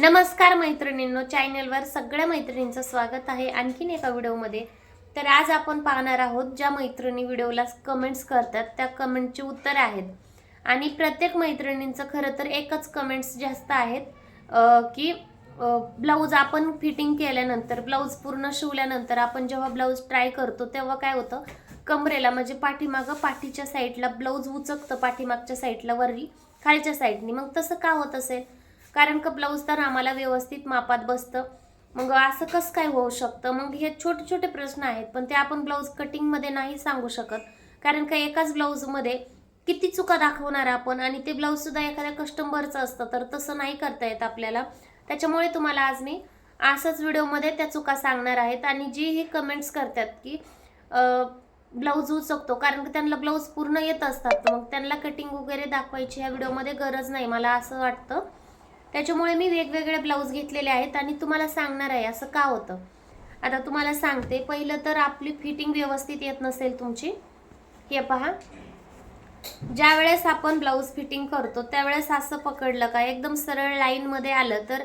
नमस्कार मैत्रिणींनो चॅनलवर सगळ्या मैत्रिणींचं स्वागत आहे आणखीन एका व्हिडिओमध्ये. तर आज आपण पाहणार आहोत ज्या मैत्रिणी व्हिडिओला कमेंट्स करतात त्या कमेंटची उत्तर आहेत. आणि प्रत्येक मैत्रिणींचं खरं तर एकच कमेंट्स जास्त आहेत की ब्लाऊज आपण फिटिंग केल्यानंतर ब्लाऊज पूर्ण शिवल्यानंतर आपण जेव्हा ब्लाऊज ट्राय करतो तेव्हा काय होतं? कमरेला म्हणजे पाठीमागं पाठीच्या साईडला ब्लाऊज उचकतं पाठीमागच्या साईडला वरली खालच्या साईडनी मग तसं का होत असेल? कारण का ब्लाऊज तर आम्हाला व्यवस्थित मापात बसतं. मग असं कसं काय होऊ शकतं? मग हे छोटे छोटे प्रश्न आहेत पण ते आपण ब्लाऊज कटिंगमध्ये नाही सांगू शकत. कारण का एकाच ब्लाऊजमध्ये किती चुका दाखवणार आपण? आणि ते ब्लाऊजसुद्धा एखाद्या कस्टमरचं असतं तर तसं नाही करता येत आपल्याला. त्याच्यामुळे तुम्हाला आज मी असंच व्हिडिओमध्ये त्या चुका सांगणार आहेत. आणि जी हे कमेंट्स करतात की ब्लाऊज उचकतो कारण की त्यांना ब्लाऊज पूर्ण येत असतात. मग त्यांना कटिंग वगैरे दाखवायची ह्या व्हिडिओमध्ये गरज नाही मला असं वाटतं. त्याच्यामुळे मी वेगवेगळे ब्लाऊज घेतलेले आहेत आणि तुम्हाला सांगणार आहे असं का होतं? आता तुम्हाला सांगते पहिलं तर आपली फिटिंग व्यवस्थित येत नसेल तुमची. हे पहा. ज्या वेळेस आपण ब्लाऊज फिटिंग करतो त्यावेळेस असं पकडलं का एकदम सरळ लाईनमध्ये आलं तर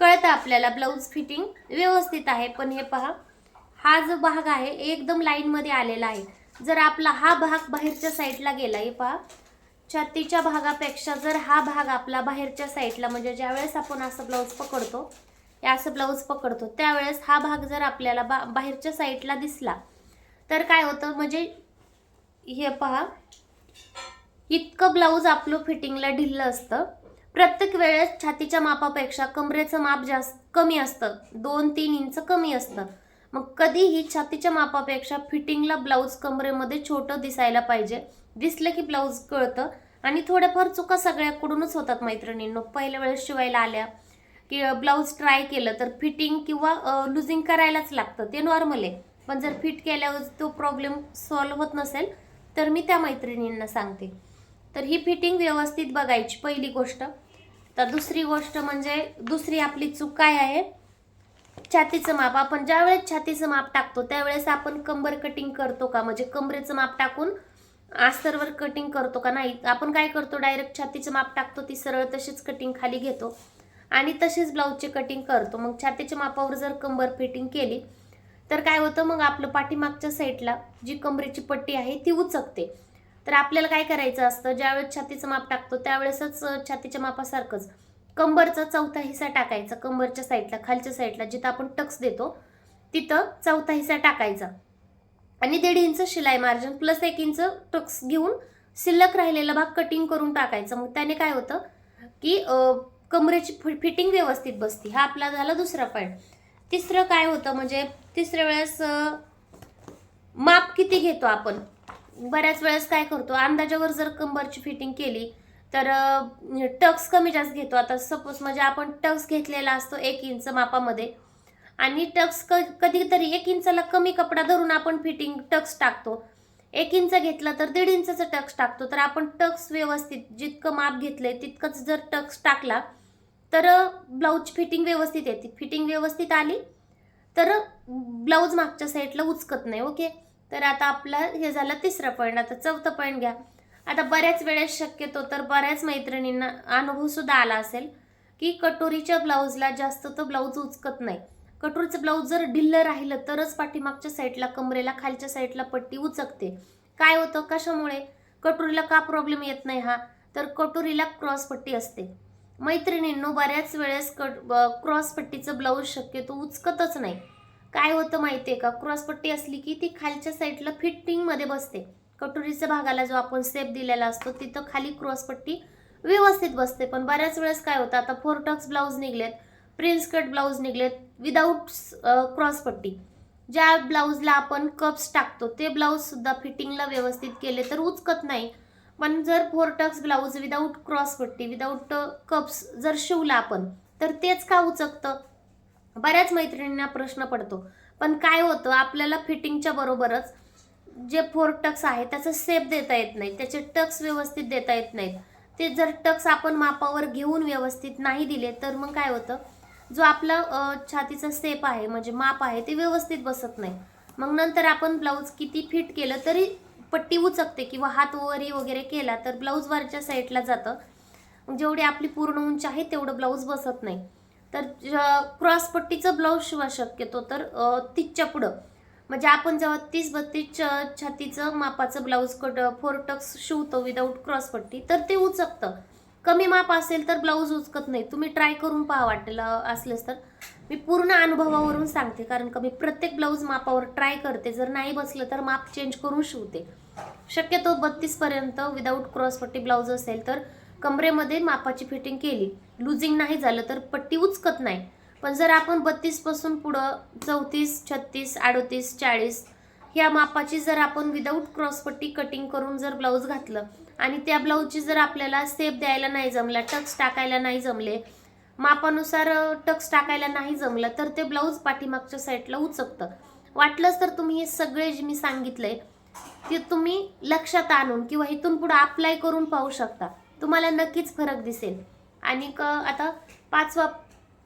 कळतं आपल्याला ब्लाऊज फिटिंग व्यवस्थित आहे. पण हे पहा हा जो भाग आहे एकदम लाईनमध्ये आलेला आहे. जर आपला हा भाग बाहेरच्या साईडला गेला हे पहा. छातीच्या भागापेक्षा जर हा भाग आपला बाहेरच्या साईडला म्हणजे ज्यावेळेस आपण असं ब्लाऊज पकडतो हे असं ब्लाऊज पकडतो त्यावेळेस हा भाग जर आपल्याला बा बाहेरच्या साईडला दिसला तर काय होतं? म्हणजे हे पहा इतकं ब्लाऊज आपलं फिटिंगला ढिल्लं असतं. प्रत्येक वेळेस छातीच्या मापापेक्षा कमरेचं माप जास्त कमी असतं. दोन तीन इंच कमी असतं. मग कधीही छातीच्या मापापेक्षा फिटिंगला ब्लाऊज कमरेमध्ये छोटं दिसायला पाहिजे. दिसलं की ब्लाऊज कळतं. आणि थोड्याफार चुका सगळ्याकडूनच होतात मैत्रिणींनो. पहिल्या वेळेस शिवायला आल्या की ब्लाऊज ट्राय केलं तर फिटिंग किंवा लुझिंग करायलाच लागतं. ते नॉर्मल आहे. पण जर फिट केल्यावर तो प्रॉब्लेम सॉल्व्ह होत नसेल तर मी त्या मैत्रिणींना सांगते. तर ही फिटिंग व्यवस्थित बघायची पहिली गोष्ट. तर दुसरी गोष्ट म्हणजे दुसरी आपली चूक काय आहे? छातीचं माप. आपण ज्यावेळेस छातीचं माप टाकतो त्यावेळेस आपण कंबर कटिंग करतो का? म्हणजे कंबरेचं माप टाकून आस्तरवर कटिंग करतो का? नाही. आपण काय करतो? डायरेक्ट छातीचं माप टाकतो ती सरळ तशीच कटिंग खाली घेतो आणि तशीच ब्लाऊजची कटिंग करतो. मग छातीच्या मापावर जर कंबर फिटिंग केली तर काय होतं? मग आपलं पाठीमागच्या साईडला जी कंबरेची पट्टी आहे ती उचकते. तर आपल्याला काय करायचं असतं? ज्यावेळेस छातीचं माप टाकतो त्यावेळेसच छातीच्या मापासारखंच कंबरचा चौथा हिस्सा टाकायचा कंबरच्या साईडला खालच्या साईडला जिथं आपण टक्स देतो तिथं चौथा हिस्सा टाकायचा. आणि दीड इंच शिलाई मार्जिन प्लस एक इंच टक्स घेऊन शिल्लक राहिलेला भाग कटिंग करून टाकायचा. मग त्याने काय होतं की कमरेची फिटिंग व्यवस्थित बसते. हा आपला झाला दुसरा पॉईंट तिसरं काय होतं म्हणजे तिसऱ्या वेळेस माप किती घेतो आपण? बऱ्याच वेळेस काय करतो अंदाजावर जर कंबरची फिटिंग केली तर टक्स कमी जास्त घेतो. आता सपोज म्हणजे आपण टक्स घेतलेला असतो एक इंच मापामध्ये आणि टक्स क कधीतरी एक इंचाला कमी कपडा धरून आपण फिटिंग टक्स टाकतो. एक इंच घेतला तर दीड इंचाचा टक्स टाकतो. तर आपण टक्स व्यवस्थित जितकं माप घेतलंय तितकंच जर टक्स टाकला तर ब्लाऊज फिटिंग व्यवस्थित येते. फिटिंग व्यवस्थित आली तर ब्लाऊज मागच्या साईडला उचकत नाही. ओके? तर आता आपला हे झालं तिसरा पॉईंट आता चौथा पॉईंट घ्या. आता बऱ्याच वेळेस शक्यतो तर बऱ्याच मैत्रिणींना अनुभव सुद्धा आला असेल की कटोरीच्या ब्लाऊजला जास्त तर ब्लाऊज उचकत नाही. कटोरीचं ब्लाऊज जर ढिल्लं राहिलं तरच पाठीमागच्या साईडला कमरेला खालच्या साईडला पट्टी उचकते. काय होतं? कशामुळे? कटोरीला का प्रॉब्लेम येत नाही हा? तर कटोरीला क्रॉस पट्टी असते. मैत्रिणींनो बऱ्याच वेळेस कट क्रॉस पट्टीचं ब्लाऊज शक्यतो उचकतच नाही. काय होतं माहिती आहे का? क्रॉस पट्टी असली की ती खालच्या साईडला फिटिंगमध्ये बसते. कटोरीच्या भागाला जो आपण सेप दिलेला असतो तिथं खाली क्रॉस पट्टी व्यवस्थित बसते. पण बऱ्याच वेळेस काय होतं आता फोरटक्स ब्लाऊज निघलेत प्रिन्स कट ब्लाऊज निघलेत विदाऊट क्रॉसपट्टी ज्या ब्लाऊजला आपण कप्स टाकतो ते ब्लाऊज सुद्धा फिटिंगला व्यवस्थित केले तर उचकत नाही. पण जर four tucks blouse without cross पट्टी विदाऊट कप्स जर शिवला आपण तर तेच का उचकतं? बऱ्याच मैत्रिणींना प्रश्न पडतो. पण काय होतं आपल्याला फिटिंगच्या बरोबरच जे फोर टक्स आहे त्याचा सेप देता येत नाही. त्याचे टक्स व्यवस्थित देता येत नाहीत. ते जर टक्स आपण मापावर घेऊन व्यवस्थित नाही दिले तर मग काय होतं? जो आपला छातीचा सेप आहे म्हणजे माप आहे ते व्यवस्थित बसत नाही. मग नंतर आपण ब्लाऊज किती फिट केलं तरी पट्टी उचकते किंवा हात वरी वगैरे केला तर ब्लाऊज वरच्या साईडला जातं. जेवढी आपली पूर्ण उंची आहे तेवढं ब्लाऊज बसत नाही. तर क्रॉस पट्टीचं ब्लाऊज शिवा शक्यतो तर तिच्या पुढं. म्हणजे आपण जेव्हा तीस बत्तीस छ- छातीचं मापाचं ब्लाऊज कट फोर टक्स शिवतो विदाऊट क्रॉस पट्टी तर ते उचकतं. कमी माप असेल तर ब्लाऊज उचकत नाही. तुम्ही ट्राय करून पहा वाटलं असलेच तर. मी पूर्ण अनुभवावरून सांगते कारण का मी प्रत्येक ब्लाऊज मापावर ट्राय करते. जर नाही बसलं तर माप चेंज करून शिवते. शक्यतो बत्तीसपर्यंत विदाऊट क्रॉसपट्टी ब्लाऊज असेल तर कमरेमध्ये मापाची फिटिंग केली. लुजिंग नाही झालं तर पट्टी उचकत नाही. पण जर आपण बत्तीसपासून पुढं चौतीस छत्तीस अडोतीस चाळीस ह्या मापाची जर आपण विदाऊट क्रॉसपट्टी कटिंग करून जर ब्लाऊज घातलं आणि त्या ब्लाऊजची जर आपल्याला सेप द्यायला नाही जमला टक्स टाकायला नाही जमले मापानुसार टक्स टाकायला नाही जमलं तर ते ब्लाऊज पाठीमागच्या साईडला उचकतं. वाटलंच तर तुम्ही हे सगळे जे मी सांगितले ते तुम्ही लक्षात आणून किंवा इथून पुढं अप्लाय करून पाहू शकता. तुम्हाला नक्कीच फरक दिसेल. आणि क आता पाचवा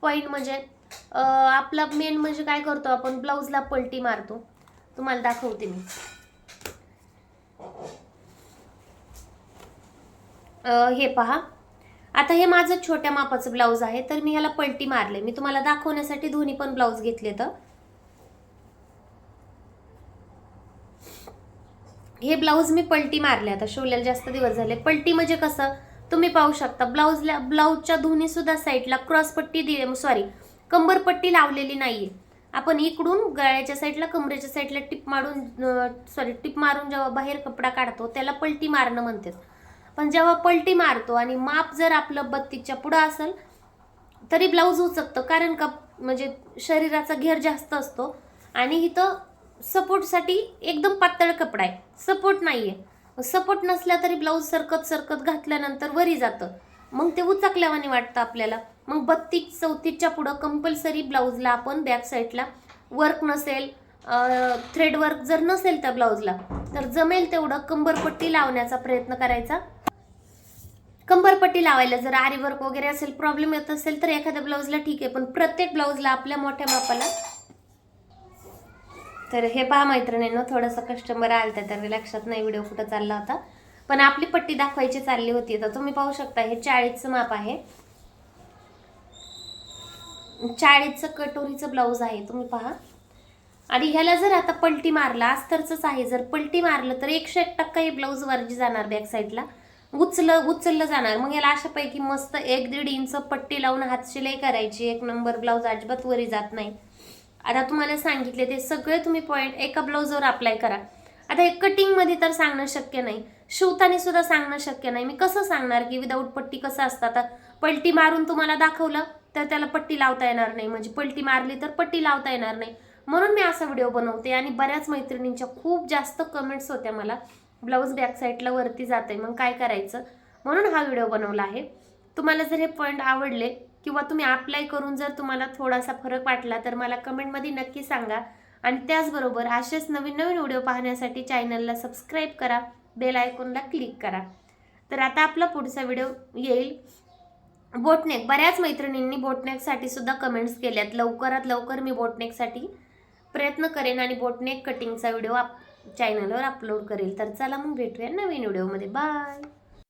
पॉईंट म्हणजे आपला मेन म्हणजे काय करतो आपण? ब्लाऊजला पलटी मारतो. तुम्हाला दाखवते मी. हे पहा. आता हे माझं छोट्या मापाचं ब्लाऊज आहे तर मी ह्याला पलटी मारले. मी तुम्हाला दाखवण्यासाठी दोन्ही पण ब्लाऊज घेतले तर. हे ब्लाऊज मी पलटी मारले. आता शिवल्याला जास्त दिवस झाले. पलटी म्हणजे कसं? तुम्ही पाहू शकता. ब्लाऊजला ब्लाऊजच्या दोन्ही सुद्धा साईडला क्रॉस पट्टी दिली सॉरी कंबरपट्टी लावलेली नाही आपण इकडून गळ्याच्या साईडला कमरेच्या साईडला टिप मारून सॉरी टिप मारून जेव्हा बाहेर कपडा काढतो त्याला पलटी मारणं म्हणतात. पण जेव्हा पलटी मारतो आणि माप जर आपलं बत्तीसच्या पुढं असेल तरी ब्लाऊज उचकतं. कारण का? म्हणजे शरीराचा घेर जास्त असतो आणि इथं सपोर्टसाठी एकदम पातळ कपडा आहे. सपोर्ट नाही आहे सपोर्ट नसला तरी ब्लाऊज सरकत सरकत घातल्यानंतर वरी जातं. मग ते उचकल्यावाने वाटतं आपल्याला. मग बत्तीस चौतीसच्या पुढं कंपल्सरी ब्लाऊजला आपण बॅक साईडला वर्क नसेल थ्रेड वर्क जर नसेल त्या ब्लाऊजला तर जमेल तेवढं कंबरपट्टी लावण्याचा प्रयत्न करायचा. कंबरपट्टी लावायला जर आरी वर्क वगैरे असेल प्रॉब्लेम येत असेल तर एखाद्या ब्लाऊजला ठीक आहे. पण प्रत्येक ब्लाऊजला आपल्या मोठ्या मापाला तर हे पहा मैत्रिणींनो थोडंसं कस्टमर आलं तर लक्षात नाही व्हिडिओ कुठं चालला होता. पण आपली पट्टी दाखवायची चालली होती. तर तुम्ही पाहू शकता हे चाळीसचं माप आहे. चाळीसचं कटोरीचं ब्लाऊज आहे तुम्ही पहा. आणि ह्याला जर आता पलटी मारला अस्तरचंच आहे. जर पलटी मारलं तर एकशे एक टक्का हे ब्लाऊज वरजी जाणार बॅक साईडला उचलं उचललं जाणार. मग याला अशापैकी मस्त एक दीड इंच पट्टी लावून हात शिलाई करायची. एक नंबर ब्लाऊज अजिबात वरी जात नाही. आता तुम्हाला सांगितले ते सगळे तुम्ही पॉईंट एका ब्लाऊजवर अप्लाय करा. आता हे कटिंगमध्ये तर सांगणं शक्य नाही. शिवताना सुद्धा सांगणं शक्य नाही. मी कसं सांगणार की विदाऊट पट्टी कसं असतं? आता पलटी मारून तुम्हाला दाखवलं तर त्याला पट्टी लावता येणार नाही. म्हणजे पलटी मारली तर पट्टी लावता येणार नाही. म्हणून मी असा व्हिडिओ बनवते आणि बऱ्याच मैत्रिणींच्या खूप जास्त कमेंट्स होत्या मला. ब्लाऊज बॅक साईडला वरती जाते मग काय करायचं? म्हणून हा व्हिडिओ बनवला आहे. तुम्हाला जर हे पॉईंट आवडले किंवा तुम्ही अप्लाय करून जर तुम्हाला थोडासा फरक वाटला तर मला कमेंटमध्ये नक्की सांगा. आणि त्याचबरोबर असेच नवीन नवीन व्हिडिओ पाहण्यासाठी चॅनलला सबस्क्राईब करा बेल आयकॉनला क्लिक करा. तर आता आपला पुढचा व्हिडिओ येईल. बोटनेक बऱ्याच मैत्रिणींनी बोटनेकसाठी सुद्धा कमेंट्स केल्यात. लवकरात लवकर मी बोटनेकसाठी प्रयत्न करेन आणि बोटनेक कटिंगचा व्हिडिओ आप चॅनलवर अपलोड करेल. तर चला मग भेटूया नवीन व्हिडिओमध्ये बाय